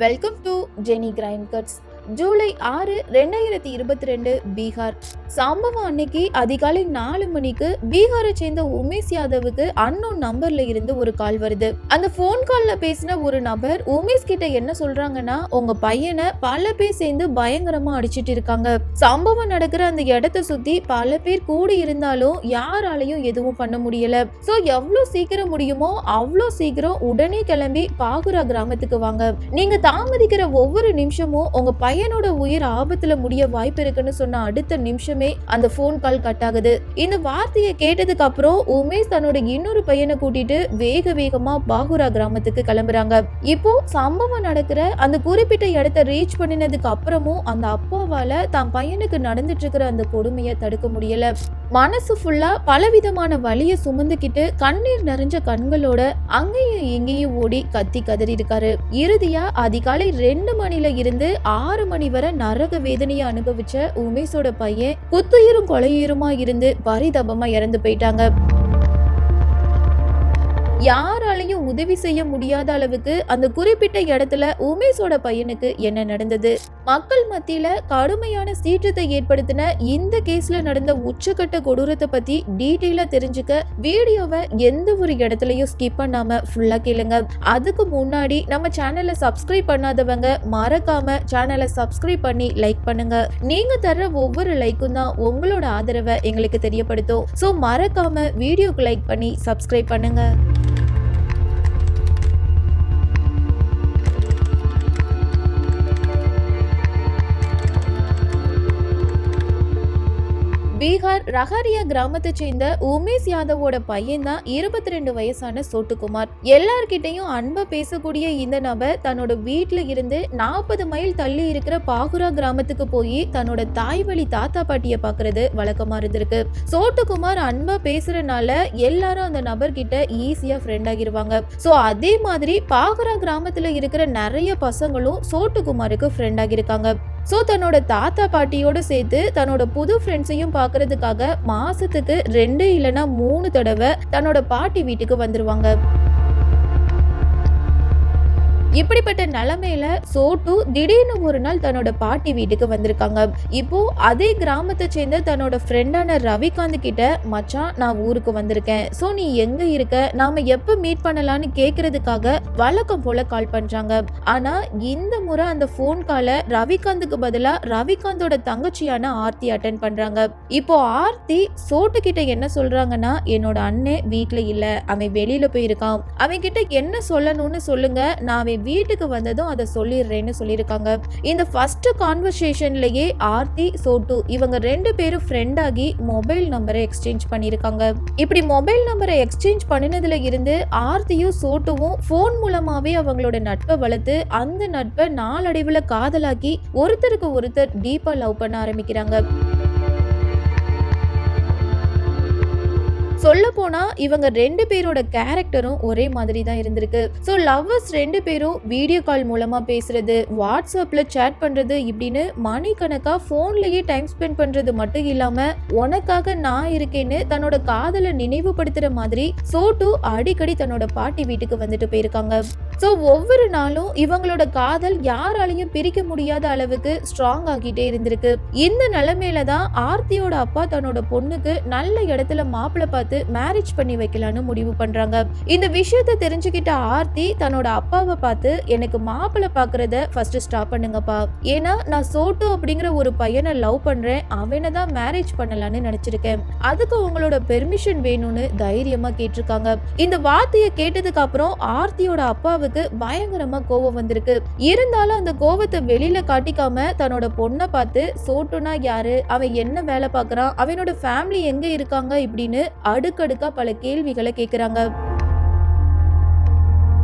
Welcome to Jeni crime cuts July ஆறு ரெண்டாயிரத்தி இருபத்தி ரெண்டு பீகார். சம்பவம் அன்னைக்கு அதிகாலை நாலு மணிக்கு பீகாரை சேர்ந்த உமேஷ் யாதவுக்கு அன்னோன் நம்பர்ல இருந்து ஒரு கால் வருது. அந்த ஃபோன் கால்ல பேசின ஒரு நபர் உமேஷ் கிட்ட என்ன சொல்றாங்கன்னா உங்க பையனை பல பேர் சேர்ந்து பயங்கரமா அடிச்சிட்டு இருக்காங்க. சம்பவம் நடக்கிற அந்த இடத்த சுத்தி பல பேர் கூடி இருந்தாலும் யாராலையும் எதுவும் பண்ண முடியல. சோ எவ்வளவு சீக்கிரம் முடியுமோ அவ்வளோ சீக்கிரம் உடனே கிளம்பி பாகுரா கிராமத்துக்கு வாங்க. நீங்க தாமதிக்கிற ஒவ்வொரு நிமிஷமும் உங்க பையனோட உயிர் ஆபத்துல முடிய வாய்ப்பு இருக்குன்னு சொன்ன அடுத்த நிமிஷமே அந்த ஃபோன் கால் கட் ஆகுது. இந்த வார்த்தையை கேட்டதுக்கு அப்புறம் உமேஷ் தன்னோட இன்னொரு பையனை கூட்டிட்டு வேக வேகமா பாகுரா கிராமத்துக்கு கிளம்புறாங்க. இப்போ சம்பவம் நடக்கிற அந்த குறிப்பிட்ட இடத்த ரீச் பண்ணினதுக்கு அப்புறமும் அந்த அப்பாவால தான் பையனுக்கு நடந்துட்டு இருக்கிற அந்த கொடுமையை தடுக்க முடியல. மனசு ஃபுல்லா பலவிதமான வழியை சுமந்துக்கிட்டு கண்ணீர் நிறைஞ்ச கண்களோட அங்கேயும் இங்கேயும் ஓடி கத்தி கதறி இருக்காரு. இறுதியா அதிகாலை ரெண்டு மணில இருந்து ஆறு மணி வரை நரக வேதனையை அனுபவிச்ச உமேஷோட பையன் குத்துயிரும் கொலையுயிருமா இருந்து பரிதாபமா இறந்து போயிட்டாங்க. யாராலையும் உதவி செய்ய முடியாத அளவுக்கு அந்த குறிப்பிட்ட இடத்துல உமேஷோட பையனுக்கு என்ன நடந்தது? மக்கள் மத்தியில கடுமையான சீற்றத்தை ஏற்படுத்தின இந்த கேஸ்ல நடந்த உச்சக்கட்ட கொடூரத்தை பத்தி டீட்டெயிலா தெரிஞ்சுக்க வீடியோவை எந்த ஒரு இடத்துலயும் ஸ்கிப் பண்ணாம ஃபுல்லா கேளுங்க. அதுக்கு முன்னாடி நம்ம சேனலை சப்ஸ்கிரைப் பண்ணாதவங்க மறக்காம சேனலை சப்ஸ்கிரைப் பண்ணி லைக் பண்ணுங்க. நீங்க தர்ற ஒவ்வொரு லைக்கும் தான் உங்களோட ஆதரவை எங்களுக்கு தெரியப்படுத்தும். ஸோ மறக்காம வீடியோக்கு லைக் பண்ணி சப்ஸ்கிரைப் பண்ணுங்க. பீகார் ரஹாரியா கிராமத்தை சேர்ந்த உமேஷ் யாதவோட பையன் தான் இருபத்தி ரெண்டு வயசான சோட்டுக்குமார். எல்லார்கிட்டையும் அன்பா பேசக்கூடிய இந்த நபர் தன்னோட வீட்டில் இருந்து நாற்பது மைல் தள்ளி இருக்கிற பாகுரா கிராமத்துக்கு போய் தன்னோட தாய் வழி தாத்தா பாட்டிய பாக்குறது வழக்கமா இருந்திருக்கு. சோட்டுக்குமார் அன்பா பேசுறதுனால எல்லாரும் அந்த நபர்கிட்ட ஈஸியா ஃப்ரெண்ட் ஆகிருவாங்க. சோ அதே மாதிரி பாகுரா கிராமத்துல இருக்கிற நிறைய பசங்களும் சோட்டுக்குமாருக்கு ஃப்ரெண்ட் ஆகியிருக்காங்க ஸோ தன்னோட தாத்தா பாட்டியோட சேர்த்து தன்னோட புது ஃப்ரெண்ட்ஸையும் பார்க்கறதுக்காக மாசத்துக்கு ரெண்டு இல்லைன்னா மூணு தடவை தன்னோட பாட்டி வீட்டுக்கு வந்துருவாங்க. இப்படிப்பட்ட நிலைமையில சோட்டு திடீர்னு ஒரு நாள் தன்னோட பாட்டி வீட்டுக்கு வந்திருக்காங்க. இப்போ அதே கிராமத்தை சேர்ந்த தன்னோட ஃப்ரெண்டான ரவிகாந்த் கிட்ட மச்சான் நான் ஊருக்கு வந்திருக்கேன். சோ நீ எங்க இருக்க? நாம எப்ப மீட் பண்ணலாம்னு கேக்குறதுக்காக வழக்கம் போல கால் பண்றாங்க. ஆனா இந்த முறை அந்த ஃபோன் காலை ரவிகாந்துக்கு பதிலா ரவிகாந்தோட தங்கச்சியான ஆர்த்தி அட்டன் பண்றாங்க. இப்போ ஆர்த்தி சோட்டு கிட்ட என்ன சொல்றாங்கன்னா என்னோட அண்ணன் வீட்டுல இல்ல. அவன் வெளியில போயிருக்கான். அவன் கிட்ட என்ன சொல்லணும்னு சொல்லுங்க. நான் அவன் வீட்டுக்கு வந்ததும் அதை சொல்லிடுறேன்னு சொல்லியிருக்காங்க. இந்த ஃபர்ஸ்ட் கான்வர்சேஷன்லயே ஆர்த்தி சோட்டு இவங்க ரெண்டு பேரும் ஃப்ரெண்ட் ஆகி மொபைல் நம்பரை எக்ஸ்சேஞ்ச் பண்ணியிருக்காங்க. இப்படி மொபைல் நம்பரை எக்ஸ்சேஞ்ச் பண்ணினதுல இருந்து ஆர்த்தியும் சோட்டுவும் ஃபோன் மூலமாவே அவங்களோட நட்பை வளர்த்து அந்த நட்பை நாளடைவில் காதலாக்கி ஒருத்தருக்கு ஒருத்தர் டீப்பா லவ் பண்ண ஆரம்பிக்கிறாங்க. சொல்ல போனா இவங்க ரெண்டு பேரோட கேரக்டரும் ஒரே மாதிரி தான் இருந்திருக்கு. ஸோ லவ்வர்ஸ் ரெண்டு பேரும் வீடியோ கால் மூலமா பேசுறது வாட்ஸ்அப்ல சேட் பண்றது இப்படின்னு மணிக்கணக்காக போன்லயே டைம் ஸ்பெண்ட் பண்றது மட்டும் இல்லாம உனக்காக நான் இருக்கேன்னு தன்னோட காதலை நினைவுபடுத்துற மாதிரி சோட்டு அடிக்கடி தன்னோட பாட்டி வீட்டுக்கு வந்துட்டு போயிருக்காங்க. ஸோ ஒவ்வொரு நாளும் இவங்களோட காதல் யாராலையும் பிரிக்க முடியாத அளவுக்கு ஸ்ட்ராங் ஆகிட்டே இருந்திருக்கு. இந்த நிலைமையில தான் ஆர்த்தியோட அப்பா தன்னோட பொண்ணுக்கு நல்ல இடத்துல மாப்பிள்ளை பார்த்து மேரேஜ் பண்ணி வைக்கலான்னு முடிவு பண்றாங்க. இந்த விஷயத்த தெரிஞ்சுக்கிட்ட ஆர்த்தி தன்னோட அப்பாவை பார்த்து எனக்கு மாப்பிள்ளை பாக்குறத ஃபர்ஸ்ட் ஸ்டாப் பண்ணுங்கப்பா. ஏன்னா நான் சோட்டு அப்படிங்கிற ஒரு பையனை லவ் பண்றேன். அவனை தான் மேரேஜ் பண்ணலான்னு நினைச்சிருக்கேன். அதுக்கு உங்களோட பெர்மிஷன் வேணும்னு தைரியமா கேட்டிருக்காங்க. இந்த வார்த்தையை கேட்டதுக்கு அப்புறம் ஆர்த்தியோட அப்பாவுக்கு பயங்கரமா கோவம் வந்திருக்கு. இருந்தாலும் அந்த கோவத்தை வெளியில காட்டிக்காம தன்னோட பொண்ணை பார்த்து சோட்டுனா யாரு? அவன் என்ன வேலை பார்க்கறான்? அவனோட ஃபேமிலி எங்க இருக்காங்க? இப்படின்னு அடுக்கடுக்கா பல கேள்விகளை கேக்குறாங்க.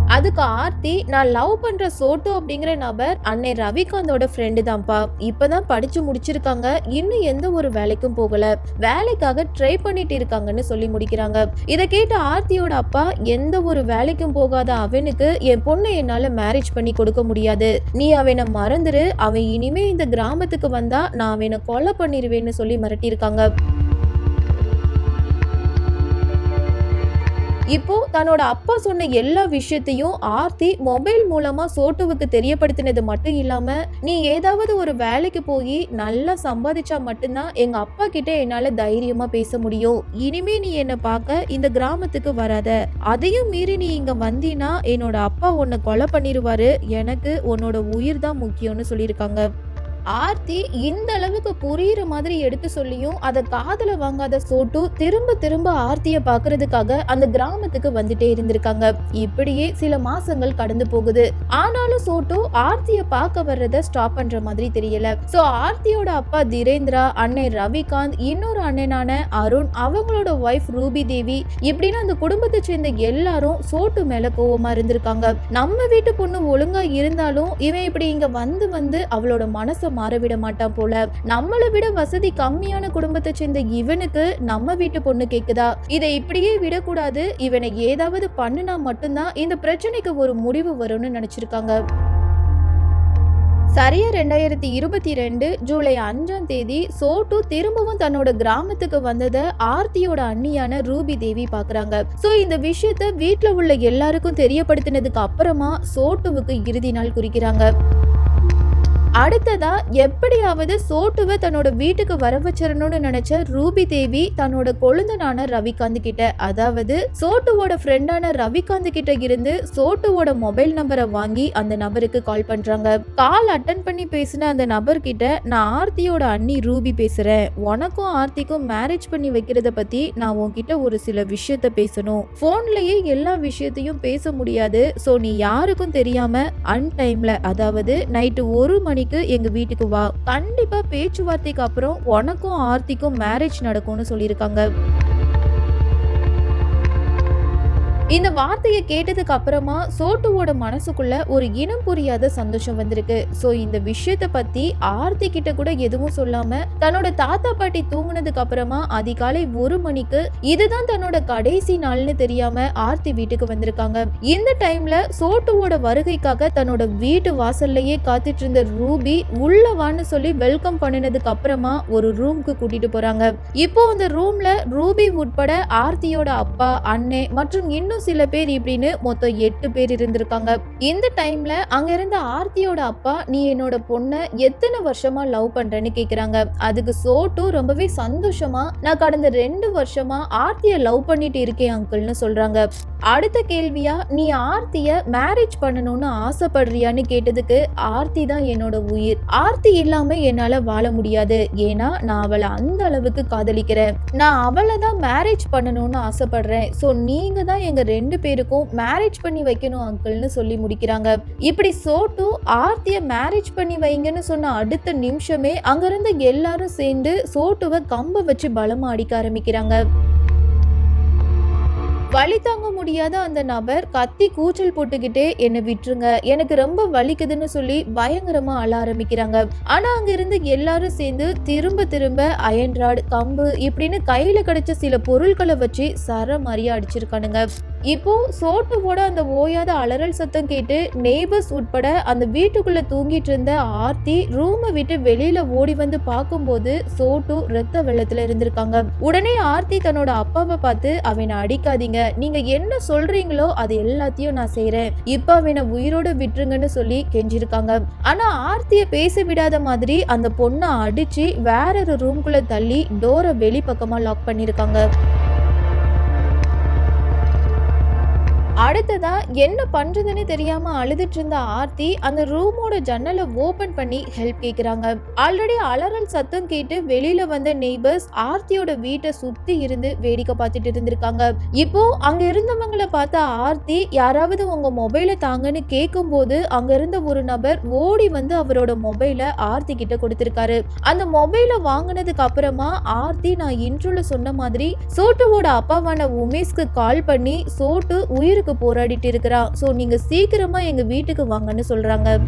அதுக்கு ஆர்த்தி நான் லவ் பண்ற சோட்டோ அப்படிங்கிற நபர் அன்னை ரவிகாந்தோட ஃப்ரெண்டு தான்ப்பா. இப்பதான் படிச்சு முடிச்சிருக்காங்க. இன்னும் எந்த ஒரு வேலைக்கும் போகல. வேலைக்காக ட்ரை பண்ணிட்டு இருக்காங்கன்னு சொல்லி முடிக்கிறாங்க. இதை கேட்ட ஆர்த்தியோட அப்பா எந்த ஒரு வேலைக்கும் போகாத அவனுக்கு என் பொண்ணை என்னால மேரேஜ் பண்ணி கொடுக்க முடியாது. நீ அவனை மறந்துரு. அவன் இனிமே இந்த கிராமத்துக்கு வந்தா நான் அவனை கொலை பண்ணிருவேன்னு சொல்லி மிரட்டியிருக்காங்க. இப்போ தன்னோட அப்பா சொன்ன எல்லா விஷயத்தையும் ஆர்த்தி மொபைல் மூலமா சோட்டுவுக்கு தெரியப்படுத்தினது மட்டும் இல்லாம நீ ஏதாவது ஒரு வேலைக்கு போய் நல்லா சம்பாதிச்சா மட்டும்தான் எங்க அப்பா கிட்ட என்னால தைரியமா பேச முடியும். இனிமே நீ என்ன பார்க்க இந்த கிராமத்துக்கு வராத. அதையும் மீறி நீ இங்க வந்தீனா என்னோட அப்பா உன்னை கொலை பண்ணிருவாரு. எனக்கு உன்னோட உயிர் தான் முக்கியம்னு சொல்லியிருக்காங்க. ஆர்த்தி இந்த அளவுக்கு புரியுற மாதிரி எடுத்து சொல்லியும் அதை காதல வாங்காத சோட்டு திரும்ப திரும்ப ஆர்த்திய பாக்குறதுக்காக அந்த கிராமத்துக்கு வந்துட்டே இருந்திருக்காங்க. இப்படியே சில மாசங்கள் கடந்து போகுது. ஆனாலும் சோட்டு ஆர்த்திய பார்க்க வர்றத ஸ்டாப் பண்ற மாதிரி தெரியல. சோ ஆர்த்தியோட அப்பா திரேந்திரா அண்ணன் ரவிகாந்த் இன்னொரு அண்ணனான அருண் அவங்களோட ஒய்ஃப் ரூபி தேவி இப்படின்னு அந்த குடும்பத்தை சேர்ந்த எல்லாரும் சோட்டு மேல கோவமா இருந்திருக்காங்க. நம்ம வீட்டு பொண்ணு ஒழுங்கா இருந்தாலும் இவன் இப்படி இங்க வந்து வந்து அவளோட மனசை மாறவிட மாட்டான் போல. நம்மளை விட வசதி கம்மியான குடும்பத்தை சேர்ந்த இவனுக்கு நம்ம வீட்டு பொண்ணு கேக்குதா? இதை இப்படியே விடக்கூடாது. இவனை ஏதாவது பண்ணுனா மட்டும்தான் இந்த பிரச்சனைக்கு ஒரு முடிவு வரும்னு நினைச்சிருக்காங்க. சரியா ரெண்டாயிரத்தி இருபத்தி ரெண்டு ஜூலை அஞ்சாம் தேதி சோட்டு திரும்பவும் தன்னோட கிராமத்துக்கு வந்ததை ஆர்த்தியோட அண்ணியான ரூபி தேவி பாக்குறாங்க. சோ இந்த விஷயத்த வீட்டுல உள்ள எல்லாருக்கும் தெரியப்படுத்தினதுக்கு அப்புறமா சோட்டுவுக்கு இறுதி நாள் குறிக்கிறாங்க. அடுத்ததா எப்படியாவது சோட்டுவை தன்னோட வீட்டுக்கு வர வச்சிடணும்னு நினைச்ச ரூபி தேவி தன்னோட கொழுந்தனான ரவிகாந்த் கிட்ட அதாவது சோட்டுவோட ஃப்ரெண்டான ரவிகாந்த் கிட்ட இருந்து சோட்டுவோட மொபைல் நம்பரை வாங்கி அந்த நபருக்கு கால் பண்றாங்க. கால் அட்டன் பண்ணி பேசின அந்த நபர் கிட்ட நான் ஆர்த்தியோட அண்ணி ரூபி பேசுறேன். உனக்கும் ஆர்த்திக்கும் மேரேஜ் பண்ணி வைக்கிறத பத்தி நான் உன்கிட்ட ஒரு சில விஷயத்த பேசணும். போன்லயே எல்லா விஷயத்தையும் பேச முடியாது. சோ நீ யாருக்கும் தெரியாம அன்டைம்ல அதாவது நைட்டு ஒரு மணி மணிக்கு எங்க வீட்டுக்கு வா. கண்டிப்பா பேச்சுவார்த்தைக்கு அப்புறம் உனக்கும் ஆர்த்திக்கும் மேரேஜ் நடக்கும்னு சொல்லியிருக்காங்க. இந்த வார்த்தையை கேட்டதுக்கு அப்புறமா சோட்டுவோட மனசுக்குள்ள ஒரு இனம் புரியாத சந்தோஷம் வந்திருக்கு. ஸோ இந்த விஷயத்தை பத்தி ஆர்த்தி கிட்ட கூட எதுவும் சொல்லாம தன்னோட தாத்தா பாட்டி தூங்குனதுக்கு அப்புறமா அதிகாலை ஒரு மணிக்கு இதுதான் தன்னோட கடைசி நாள்னு தெரியாம ஆர்த்தி வீட்டுக்கு வந்திருக்காங்க. இந்த டைம்ல சோட்டுவோட வருகைக்காக தன்னோட வீட்டு வாசல்லையே காத்துட்டு இருந்த ரூபி உள்ளவான்னு சொல்லி வெல்கம் பண்ணினதுக்கு அப்புறமா ஒரு ரூம்க்கு கூட்டிட்டு போறாங்க. இப்போ அந்த ரூம்ல ரூபி உட்பட ஆர்த்தியோட அப்பா அண்ணே மற்றும் இன்னும் சில பேர் இப்படின்னு மொத்தம் எட்டு பேர் இருந்திருக்காங்க. இந்த டைம்ல அங்க இருந்த ஆர்த்தியோட அப்பா நீ என்னோட பொண்ணை எத்தனை வருஷமா லவ் பண்றேன்னு கேக்குறாங்க. அதுக்கு சோட்டும் ரொம்பவே சந்தோஷமா நான் கடந்த ரெண்டு வருஷமா ஆர்த்திய லவ் பண்ணிட்டு இருக்கேன் அங்கிள்னு சொல்றாங்க. அடுத்த கேள்வியா நீ ஆர்த்திய மேரேஜ் பண்ணணும்னு ஆசைப்படுறியான்னு கேட்டதுக்கு ஆர்த்தி தான் என்னோட உயிர். ஆர்த்தி இல்லாம என்னால வாழ முடியாது. ஏன்னா நான் அவளை அந்த அளவுக்கு காதலிக்கிறேன். நான் அவளை தான் மேரேஜ் பண்ணணும்னு ஆசைப்படுறேன். ஸோ நீங்க தான் எங்க ரெண்டு பேருக்கும் மேரேஜ் பண்ணி வைக்கணும் அங்கிள்னு சொல்லி முடிக்கிறாங்க. இப்படி சோட்டு ஆர்த்திய மேரேஜ் பண்ணி வைங்கன்னு சொன்ன அடுத்த நிமிஷமே அங்கிருந்து எல்லாரும் சேர்ந்து சோட்டுவை கம்ப வச்சு பலமா அடிக்க ஆரம்பிக்கிறாங்க. வலி தாங்க முடியாத அந்த நபர் கத்தி கூச்சல் போட்டுக்கிட்டே என்னை விட்டுருங்க. எனக்கு ரொம்ப வலிக்குதுன்னு சொல்லி பயங்கரமா அழ ஆரம்பிக்கிறாங்க. ஆனா அங்க இருந்து எல்லாரும் சேர்ந்து திரும்ப திரும்ப அயன்ராட் கம்பு இப்படின்னு கையில கிடைச்ச சில பொருட்களை வச்சு சர மாதிரியா அடிச்சிருக்கானுங்க. இப்போ சோட்டுவோட அந்த ஓயாத அலறல் சத்தம் கேட்டு நெய்பர்ஸ் உட்பட அந்த வீட்டுக்குள்ள தூங்கிட்டு இருந்த ஆர்த்தி ரூமை விட்டு வெளியில ஓடி வந்து பார்க்கும்போது சோட்டு ரத்த வெள்ளத்துல இருந்திருக்காங்க. உடனே ஆர்த்தி தன்னோட அப்பாவை பார்த்து அவனை அடிக்காதீங்க. நீங்க என்ன சொல்றீங்களோ அது எல்லாத்தையும் நான் செய்கிறேன் இப்போ அவனை உயிரோட விட்டுருங்கன்னு சொல்லி கெஞ்சிருக்காங்க. ஆனா ஆர்த்திய பேச விடாத மாதிரி அந்த பொண்ணை அடிச்சு வேற ஒரு ரூம்குள்ள தள்ளி டோரை வெளிப்பக்கமாக லாக் பண்ணிருக்காங்க. அடுத்ததாக என்ன பண்ணுறதுன்னு தெரியாமல் அழுதுட்டு இருந்த ஆர்த்தி அந்த ரூமோட ஜன்னலை ஓப்பன் பண்ணி ஹெல்ப் கேட்குறாங்க ஆல்ரெடி அலறல் சத்தம் கேட்டு வெளியில் வந்த நெய்பர்ஸ் ஆர்த்தியோட வீட்டை சுற்றி இருந்து வேடிக்கை பார்த்துட்டு இருந்திருக்காங்க. இப்போ அங்கே இருந்தவங்களை பார்த்த ஆர்த்தி யாராவது உங்கள் மொபைலை தாங்கன்னு கேட்கும்போது அங்கே இருந்த ஒரு நபர் ஓடி வந்து அவரோட மொபைலை ஆர்த்தி கிட்ட கொடுத்துருக்காரு. அந்த மொபைலை வாங்கினதுக்கு அப்புறமா ஆர்த்தி நான் இன்ட்ரோல சொன்ன மாதிரி சோட்டுவோட அப்பாவான உமேஷ்க்கு கால் பண்ணி சோட்டு உயிருக்கு போராடிட்டு இருக்கிறா. ஸோ நீங்க சீக்கிரமா எங்க வீட்டுக்கு வாங்கன்னு சொல்றாங்க.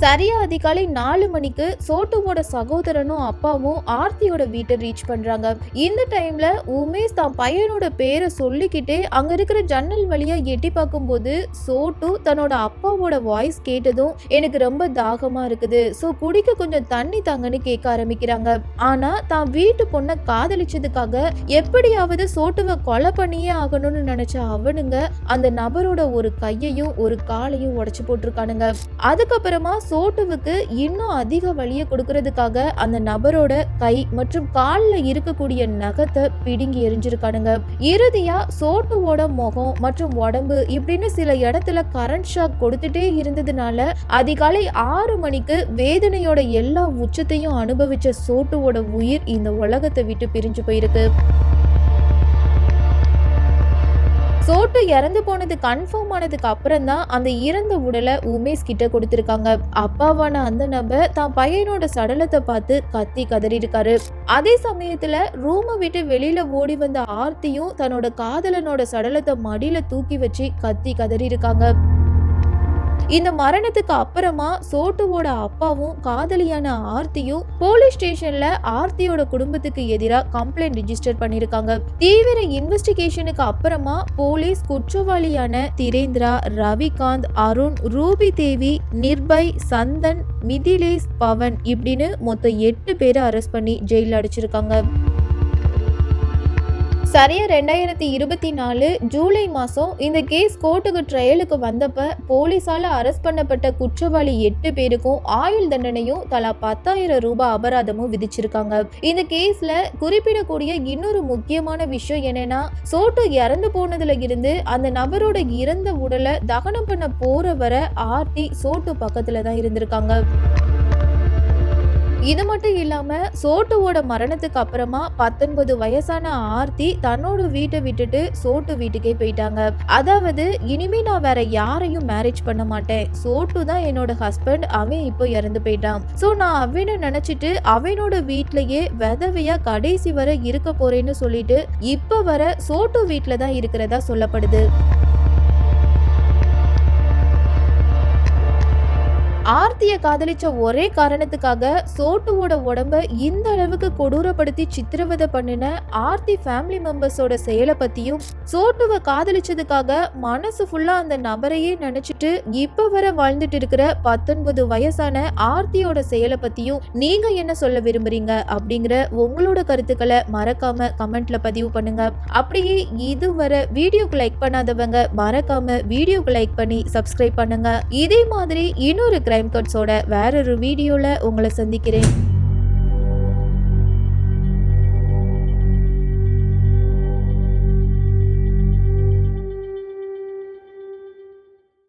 சரியா அதிகாலை நாலு மணிக்கு சோட்டுவோட சகோதரனும் அப்பாவும் ஆர்த்தியோட வீட்டை ரீச் பண்றாங்க. இந்த டைம்ல உமேஷ் தான் பையனோட பேரை சொல்லிக்கிட்டே அங்க இருக்கிற ஜன்னல் வழியா எட்டி பார்க்கும்போது சோட்டு தன்னோட அப்பாவோட வாய்ஸ் கேட்டதும் எனக்கு ரொம்ப தாகமா இருக்குது. சோ குடிக்க கொஞ்சம் தண்ணி தாங்கன்னு கேட்க ஆரம்பிக்கிறாங்க. ஆனா தான் வீட்டு பொண்ணை காதலிச்சதுக்காக எப்படியாவது சோட்டுவை கொலை பண்ணியே ஆகணும்னு நினைச்ச அவனுங்க அந்த நபரோட ஒரு கையையும் ஒரு காலையும் உடைச்சு போட்டிருக்கானுங்க. அதுக்கப்புறமா சோட்டுவுக்கு இன்னும் அதிக வலியை கொடுக்கறதுக்காக அந்த நபரோட கை மற்றும் காலில் இருக்கக்கூடிய நகத்தை பிடுங்கி எரிஞ்சிருக்கானுங்க இறுதியா சோட்டுவோட முகம் மற்றும் உடம்பு இப்படின்னு சில இடத்துல கரண்ட் ஷாக் கொடுத்துட்டே இருந்ததுனால அதிகாலை ஆறு மணிக்கு வேதனையோட எல்லா உச்சத்தையும் அனுபவிச்ச சோட்டுவோட உயிர் இந்த உலகத்தை விட்டு பிரிஞ்சு போயிருக்கு. சோட்டு இறந்து போனது கன்ஃபார்ம் ஆனதுக்கு அப்புறம் தான் அந்த இறந்த உடலை உமேஷ் கிட்ட கொடுத்துருக்காங்க. அப்பாவான அந்த நபர் தான் பையனோட சடலத்தை பார்த்து கத்தி கதறி இருக்காரு அதே சமயத்துல ரூமை விட்டு வெளியில ஓடி வந்த ஆர்த்தியும் தன்னோட காதலனோட சடலத்தை மடியில தூக்கி வச்சு கத்தி கதறி இருக்காங்க இந்த மரணத்துக்கு அப்புறமா சோட்டுவோட அப்பாவும் காதலியான ஆர்த்தியும் போலீஸ் ஸ்டேஷன்ல ஆர்த்தியோட குடும்பத்துக்கு எதிராக கம்ப்ளைண்ட் ரிஜிஸ்டர் பண்ணிருக்காங்க. தீவிர இன்வெஸ்டிகேஷனுக்கு அப்புறமா போலீஸ் குற்றவாளியான திரேந்திரா ரவிகாந்த் அருண் ரூபி தேவி நிர்பய் சந்தன் மிதிலேஷ் பவன் இப்படின்னு மொத்தம் எட்டு பேரை அரெஸ்ட் பண்ணி ஜெயில அடைச்சிருக்காங்க. சரியாக ரெண்டாயிரத்தி இருபத்தி நாலு ஜூலை மாதம் இந்த கேஸ் கோர்ட்டுக்கு ட்ரையலுக்கு வந்தப்ப போலீஸால் அரெஸ்ட் பண்ணப்பட்ட குற்றவாளி எட்டு பேருக்கும் ஆயுள் தண்டனையும் தலா பத்தாயிரம் ரூபாய் அபராதமும் விதிச்சிருக்காங்க. இந்த கேஸ்ல குறிப்பிடக்கூடிய இன்னொரு முக்கியமான விஷயம் என்னன்னா சோட்டு இறந்து போனதுல இருந்து அந்த நபரோட இறந்த உடலை தகனம் பண்ண போற வரை ஆர்த்தி சோட்டு பக்கத்துல தான் இருந்திருக்காங்க. இது மட்டும் இல்லாம சோட்டுவோட மரணத்துக்கு அப்புறமா பத்தொன்பது வயசான ஆர்த்தி தன்னோட வீட்டை விட்டுட்டு சோட்டு வீட்டுக்கே போயிட்டாங்க. அதாவது இனிமே நான் வேற யாரையும் மேரேஜ் பண்ண மாட்டேன். சோட்டு தான் என்னோட ஹஸ்பண்ட் அவன் இப்போ இறந்து போயிட்டான். ஸோ நான் அவனை நினைச்சிட்டு அவனோட வீட்லயே விதவையா கடைசி வரை இருக்க போறேன்னு சொல்லிட்டு இப்ப வர சோட்டு வீட்டுல தான் இருக்கிறதா சொல்லப்படுது. ஆர்த்தியை காதலிச்ச ஒரே காரணத்துக்காக சோட்டுவோட உடம்ப இந்த அளவுக்கு கொடூரப்படுத்தி சித்திரவதை பண்ணின ஆர்த்தி ஃபேமிலி மெம்பர்ஸோட செயலை பத்தியும் சோட்டுவை காதலிச்சதுக்காக மனசு ஃபுல்லா அந்த நபரையே நினைச்சிட்டு இப்ப வர வாழ்ந்துட்டு இருக்கிற பத்தொன்பது வயசான ஆர்த்தியோட செயலை பத்தியும் நீங்க என்ன சொல்ல விரும்புறீங்க அப்படிங்கிற உங்களோட கருத்துக்களை மறக்காம கமெண்ட்ல பதிவு பண்ணுங்க. அப்படியே இதுவரை வீடியோக்கு லைக் பண்ணாதவங்க மறக்காம வீடியோக்கு லைக் பண்ணி சப்ஸ்கிரைப் பண்ணுங்க. இதே மாதிரி இன்னொரு கிரைம் கட்ஸோட வேறொரு வீடியோவில் உங்களை சந்திக்கிறேன்.